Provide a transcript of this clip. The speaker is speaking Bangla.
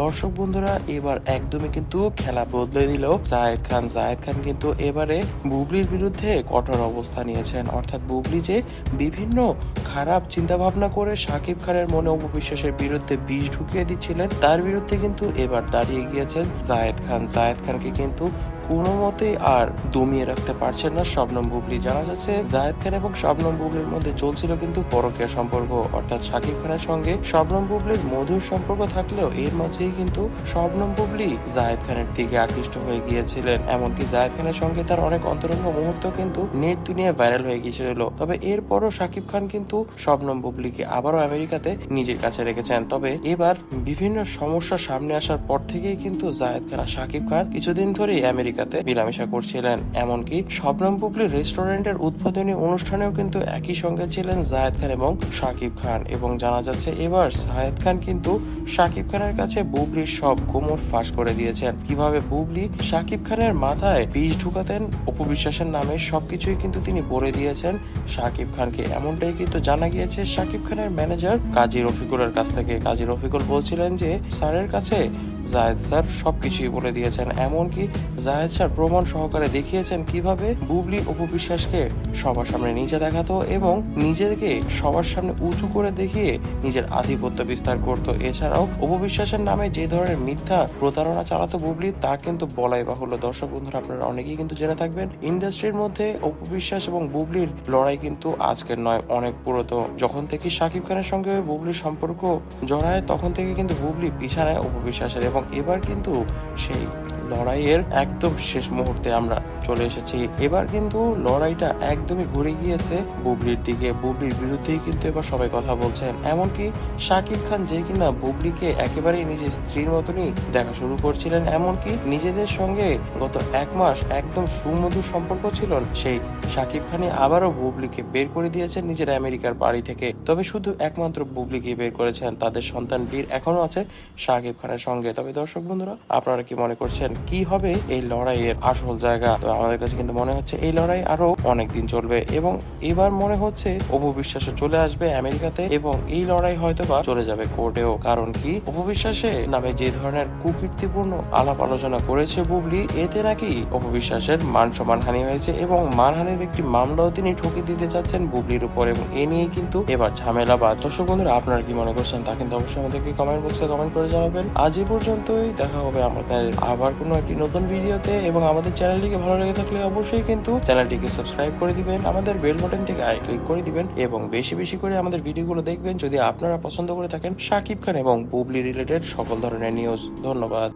দর্শক বন্ধুরা, এবার একদমই কিন্তু খেলা বদলে দিল। জায়েদ খান জায়েদ খান কিন্তু এবারে বুবলির বিরুদ্ধে কঠোর অবস্থা নিয়েছেন। অর্থাৎ বুবলি যে বিভিন্ন খারাপ চিন্তা ভাবনা করে সাকিব খানের মনে অপবিশ্বাসের বিরুদ্ধে বিষ ঢুকিয়ে দিচ্ছিলেন, তার বিরুদ্ধে কিন্তু এবার দাঁড়িয়ে গিয়েছেন জায়েদ খান। জায়েদ খানকে কিন্তু কোনো মতেই আর দমিয়ে রাখতে পারছেন না শবনম বুবলি। জানা যাচ্ছে জায়েদ খান এবং শবনম বুবলির মধ্যে চলছিল কিন্তু পরকীয়া সম্পর্ক, অর্থাৎ শাকিব খানের সঙ্গে। শবনম বুবলির মধুর সম্পর্ক থাকলেও এর মাঝেই কিন্তু শবনম বুবলি জায়েদ খানের দিকে আকৃষ্ট হয়ে গিয়েছিলেন। এমনকি জায়েদ খানের সঙ্গে তার অনেক অন্তরঙ্গ মুহূর্ত কিন্তু নেট দুনিয়ায় ভাইরাল হয়ে গিয়েছিল। তবে এরপরও শাকিব খান কিন্তু শবনম বুবলিকে আবারও আমেরিকাতে নিজের কাছে রেখেছেন। তবে এবার বিভিন্ন সমস্যা সামনে আসার পর থেকেই কিন্তু জায়েদ খান আর শাকিব খান কিছুদিন ধরেই আমেরিকাতে মিলামেশা করছিলেন। এমনকি শবনম বুবলির রেস্টুরেন্টের উদ্বোধনী অনুষ্ঠানেও কিন্তু একই সঙ্গে ছিলেন জায়েদ খান এবং শাকিব খান। এবং জানা যাচ্ছে এবার জায়েদ খান কিন্তু শাকিব খানের কাছে বুবলির সব কোমর ফাঁস করে দিয়েছেন। কীভাবে বুবলি শাকিব খানের মাথায় বিষ ঢুকাতেন অপবিশ্বাসের নামে সবকিছুই কিন্তু তিনি বলে দিয়েছেন। শাকিব খানকে এমনটাই কিন্তু জানা গিয়েছে শাকিব খানের ম্যানেজার কাজী রফিকুলের কাছ থেকে। কাজী রফিকুল বলছিলেন যে, স্যারের কাছে জায়েদ স্যার সবকিছুই বলে দিয়েছেন। এমনকি জায়েদ স্যার প্রমাণ সহকারে দেখিয়েছেন কীভাবে বুবলি অপবিশ্বাসকে সবার সামনে নিচে দেখাতো এবং নিজেকে সবার সামনে উঁচু করে দেখিয়ে নিজের আধিপত্য বিস্তার করত। এছাড়াও অপবিশ্বাসের নামে যে ধরনের মিথ্যা প্রতারণা চালাতো বুবলি, তা কিন্তু বলাই বাহুল্য। দর্শক বন্ধুরা, আপনারা অনেকেই কিন্তু জেনে থাকবেন, ইন্ডাস্ট্রির মধ্যে অপবিশ্বাস এবং বুবলির লড়াই কিন্তু আজকের নয়, অনেক পুরাতন। যখন থেকে শাকিব খানের সঙ্গে বুবলির সম্পর্ক জড়ায়, তখন থেকে কিন্তু বুবলি পিছানায় অপবিশ্বাসের এবং এবার কিন্তু সেই লড়াইয়ের একদম শেষ মুহূর্তে আমরা চলে এসেছি। এবার কিন্তু লড়াইটা একদমই ঘুরে গিয়েছে বুবলির দিকে। বুবলির বিরুদ্ধেই কিন্তু এবার সবাই কথা বলছেন। এমনকি শাকিব খান যে কিনা বুবলিকে একেবারেই নিজের স্ত্রীর মতনই দেখা শুরু করছিলেন। এমনকি নিজেদের সঙ্গে গত এক মাস একদম সুমধুর সম্পর্ক ছিল সেই শাকিব খানই আবারও বুবলিকে বের করে দিয়েছেন নিজের আমেরিকার বাড়ি থেকে। তবে শুধু একমাত্র বুবলিকে বের করেছেন। তাদের সন্তান বীর এখনও আছে শাকিব খানের সঙ্গে। তবে দর্শক বন্ধুরা, আপনারা কি মনে করছেন কি হবে এই লড়াইয়ের আসল জায়গা? তো আমাদের কাছে কিন্তু মনে হচ্ছে এই লড়াই আরও অনেক দিন চলবে এবং এবার মনে হচ্ছে অপবিশ্বাসে চলে আসবে আমেরিকাতে এবং এই লড়াই হয়তো বা চলে যাবে কোর্টেও। কারণ কি? অপবিশ্বাসে নামে যে ধরনের কুকীর্তিপূর্ণ আলাপ আলোচনা করেছে বুবলি, এতে নাকি অপবিশ্বাসের মান সম্মান হানি হয়েছে এবং মানহানির একটি মামলাও তিনি ঠকি দিতে চাচ্ছেন বুবলির উপর এবং এ নিয়ে কিন্তু এবার ঝামেলা বা দর্শক বন্ধুরা, আপনারা কি মনে করছেন তা কিন্তু অবশ্যই আমাদেরকে কমেন্ট বক্সে কমেন্ট করে জানাবেন। আজ এই পর্যন্তই, দেখা হবে আমাদের আবার কোনো একটি নতুন ভিডিওতে এবং আমাদের চ্যানেলটিকে ভালো লেগে থাকলে অবশ্যই কিন্তু চ্যানেলটিকে সাবস্ক্রাইব করে দিবেন, আমাদের বেল বাটন থেকে আই ক্লিক করে দিবেন এবং বেশি বেশি করে আমাদের ভিডিওগুলো দেখবেন যদি আপনারা পছন্দ করে থাকেন সাকিব খান এবং বুবলি রিলেটেড সকল ধরনের নিউজ ধন্যবাদ।